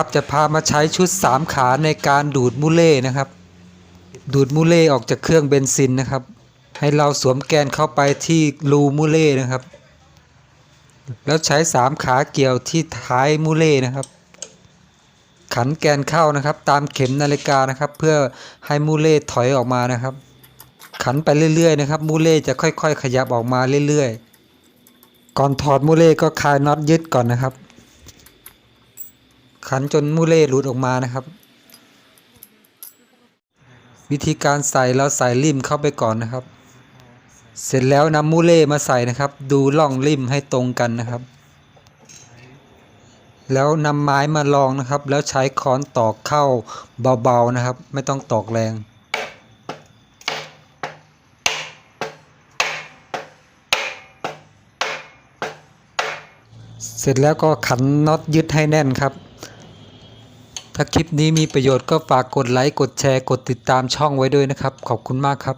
ครับจะพามาใช้ชุด 3 ขาในการดูดมูเล่นะครับ ดูดมูเล่ออกจากเครื่องเบนซินนะครับ ให้เราสวมแกนเข้าไปที่รูมูเล่นะครับ แล้วใช้ 3 ขาเกี่ยวที่ท้ายมูเล่นะครับ ขันแกนเข้านะครับ ตามเข็มนาฬิกานะครับ เพื่อให้มูเล่ถอยออกมานะครับ ขันไปเรื่อยๆนะครับมูเล่จะค่อย ๆ ขยับออกมาเรื่อยๆ ก่อนถอดมูเล่ก็คลายน็อตยึดก่อนนะครับ ขันจนมูเล่หลุดออกมานะครับ วิธีการใส่เราใส่ริมเข้าไปก่อนนะครับ เสร็จแล้วนำมูเล่มาใส่นะครับ ดูล่องริมให้ตรงกันนะครับ แล้วนำไม้มาลองนะครับ แล้วใช้ค้อนตอกเข้าเบาๆนะครับ ไม่ต้องตอกแรงเสร็จแล้วก็ขันน็อตยึดให้แน่นครับ ถ้าคลิปนี้มีประโยชน์ก็ฝากกดไลค์ กดแชร์ กดติดตามช่องไว้ด้วยนะครับ ขอบคุณมากครับ